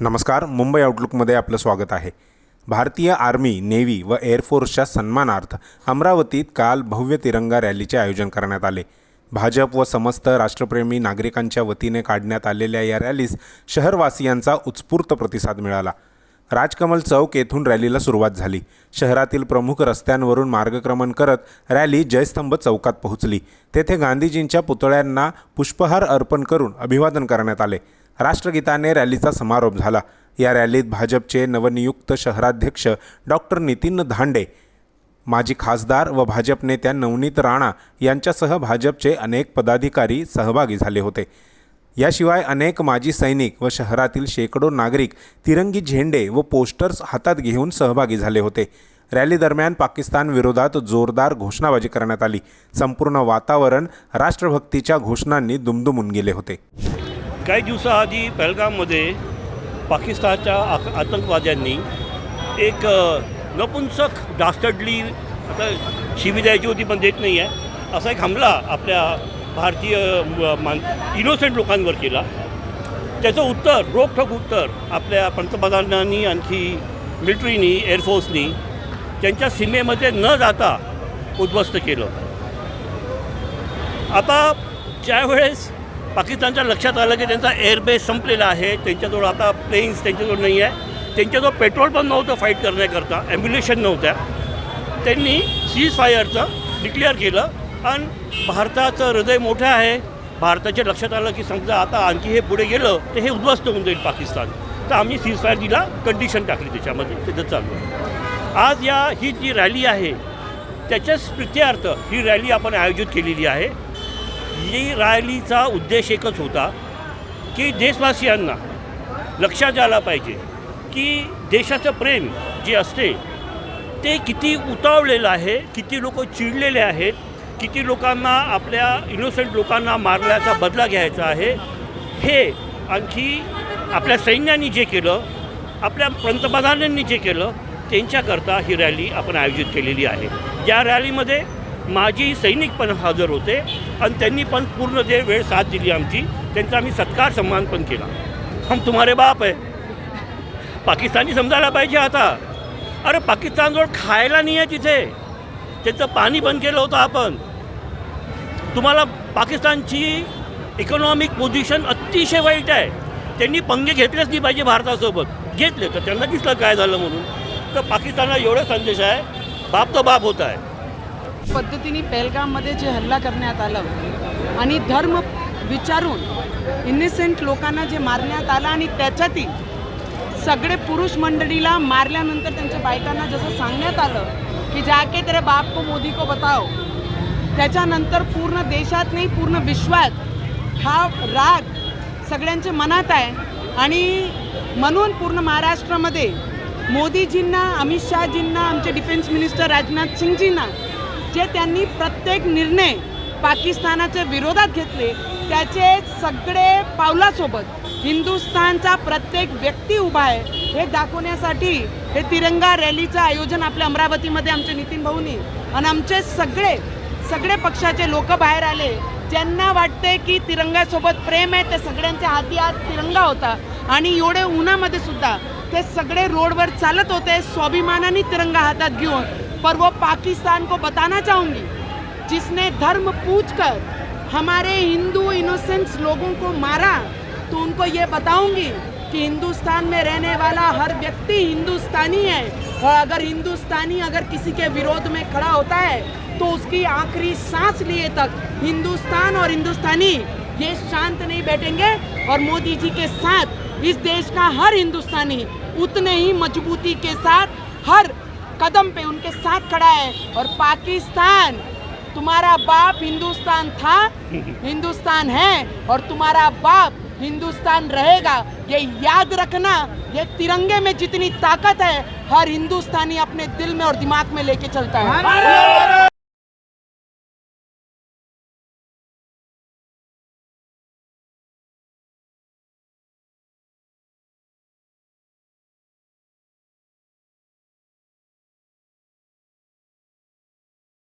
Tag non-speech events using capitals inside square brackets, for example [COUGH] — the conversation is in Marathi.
नमस्कार मुंबई आउटलुकमध्ये आपलं स्वागत आहे. भारतीय आर्मी नेव्ही व एअरफोर्सच्या सन्मानार्थ अमरावतीत काल भव्य तिरंगा रॅलीचे आयोजन करण्यात आले. भाजप व समस्त राष्ट्रप्रेमी नागरिकांच्या वतीने काढण्यात आलेल्या या रॅलीस शहरवासियांचा उत्स्फूर्त प्रतिसाद मिळाला. राजकमल चौक येथून रॅलीला सुरुवात झाली. शहरातील प्रमुख रस्त्यांवरून मार्गक्रमण करत रॅली जयस्तंभ चौकात पोहोचली. तेथे गांधीजींच्या पुतळ्यांना पुष्पहार अर्पण करून अभिवादन करण्यात आले. राष्ट्रगीताने रॅलीचा समारोप झाला. या रॅलीत भाजपचे नवनियुक्त शहराध्यक्ष डॉक्टर नितीन धांडे माजी खासदार व भाजप नेत्या नवनीत राणा यांच्यासह भाजपचे अनेक पदाधिकारी सहभागी झाले होते. याशिवाय अनेक माजी सैनिक व शहरातील शेकडो नागरिक तिरंगी झेंडे व पोस्टर्स हातात घेऊन सहभागी झाले होते. रॅली दरम्यान पाकिस्तान विरोधात जोरदार घोषणाबाजी करण्यात आली. संपूर्ण वातावरण राष्ट्रभक्तीच्या घोषणांनी दुमदुमून गेले होते. काही दिवसाआधी पहलगाममध्ये पाकिस्तानच्या आक आतंकवाद्यांनी एक नपुंसक डास्टडली आता शिबी द्यायची होती पण देत नाही आहे असा एक हमला आपल्या भारतीय मान इनोसेंट लोकांवर केला. त्याचं उत्तर रोखठोक उत्तर आपल्या पंतप्रधानांनी आणखी मिलिटरीनी एअरफोर्सनी त्यांच्या सीमेमध्ये न जाता उद्ध्वस्त केलं. आता ज्यावेळेस पाकिस्तानच्या लक्षात आलं की त्यांचा एअरबेस संपलेला आहे. त्यांच्याजवळ आता प्लेन्स त्यांच्याजवळ नाही आहे. त्यांच्याजवळ पेट्रोल पण नव्हतं फाईट करण्याकरता ॲम्ब्युलेशन नव्हत्या. त्यांनी सीज फायरचं डिक्लेअर केलं. आणि भारताचं हृदय मोठं आहे. भारताच्या लक्षात आलं की समजा आता आणखी हे पुढे गेलं तर हे उद्ध्वस्त होऊन जाईल पाकिस्तान. तर आम्ही सीज फायर दिला कंडिशन टाकली त्याच्यामध्ये त्याचं चालू आहे. आज या ही जी रॅली आहे त्याच्याच स्मृत्यार्थ ही रॅली आपण आयोजित केलेली आहे. ही रॅलीचा उद्देश एकच होता की देशवासियांना लक्षात आलं पाहिजे की देशाचं प्रेम जे असते ते किती उतावलेलं आहे किती लोक चिडलेले आहेत किती लोकांना आपल्या इनोसेंट लोकांना मारण्याचा बदला घ्यायचा आहे हे आणखी आपल्या सैन्याने जे केलं आपल्या पंतप्रधानांनी जे केलं त्यांच्याकरता ही रॅली आपण आयोजित केलेली आहे. या रॅलीमध्ये माजी सैनिक पण हजर होते आणि त्यांनी पण पूर्ण जे वेळ साथ दिली आमची त्यांचा आम्ही सत्कार सन्मान पण केला. हम तुम्हारे बाप आहे पाकिस्तानी समजायला पाहिजे आता. अरे पाकिस्तानजवळ खायला नाही आहे तिथे. त्याचं पाणी बंद केलं होतं आपण. तुम्हाला पाकिस्तानची इकॉनॉमिक पोझिशन अतिशय वाईट आहे. त्यांनी पंगे घेतलेच नाही पाहिजे भारतासोबत. घेतले तर त्यांना दिसलं काय झालं म्हणून. तर पाकिस्तानला एवढा संदेश आहे बाप तो बाप होत आहे. पद्धतीने पेलगाममध्ये जे हल्ला करण्यात आलं आणि धर्म विचारून इनिसेंट लोकांना जे मारण्यात आलं आणि त्याच्यातील सगळे पुरुष मंडळीला मारल्यानंतर त्यांच्या बायकांना जसं सांगण्यात आलं की जाके तेरे बाप को मोदी को बताओ त्याच्यानंतर पूर्ण देशात नाही पूर्ण विश्वात हा राग सगळ्यांच्या मनात आहे. आणि म्हणून पूर्ण महाराष्ट्रामध्ये मोदीजींना अमित शहाजींना आमचे डिफेन्स मिनिस्टर राजनाथ सिंगजींना जे त्यांनी प्रत्येक निर्णय पाकिस्तानाच्या विरोधात घेतले त्याचे सगळे पावलासोबत हिंदुस्थानचा प्रत्येक व्यक्ती उभा आहे हे दाखवण्यासाठी हे तिरंगा रॅलीचं आयोजन आपल्या अमरावतीमध्ये आमचे नितीन भाऊनी आणि आमचे सगळे सगळे पक्षाचे लोक बाहेर आले ज्यांना वाटते की तिरंगासोबत प्रेम आहे ते सगळ्यांच्या हाती हात तिरंगा होता आणि एवढे उन्हामध्ये सुद्धा ते सगळे रोडवर चालत होते स्वाभिमानाने तिरंगा हातात घेऊन. पर वो पाकिस्तान को बताना चाहूँगी, जिसने धर्म पूछ कर हमारे हिंदू इनोसेंट्स लोगों को मारा तो उनको ये बताऊँगी कि हिंदुस्तान में रहने वाला हर व्यक्ति हिंदुस्तानी है। और अगर हिंदुस्तानी अगर किसी के विरोध में खड़ा होता है तो उसकी आखिरी सांस लिए तक हिंदुस्तान और हिंदुस्तानी ये शांत नहीं बैठेंगे। और मोदी जी के साथ इस देश का हर हिंदुस्तानी उतने ही मजबूती के साथ हर कदम पे उनके साथ खड़ा है और पाकिस्तान तुम्हारा बाप हिंदुस्तान था [LAUGHS] हिंदुस्तान है और तुम्हारा बाप हिंदुस्तान रहेगा। ये याद रखना ये तिरंगे में जितनी ताकत है हर हिंदुस्तानी अपने दिल में और दिमाग में लेके चलता है।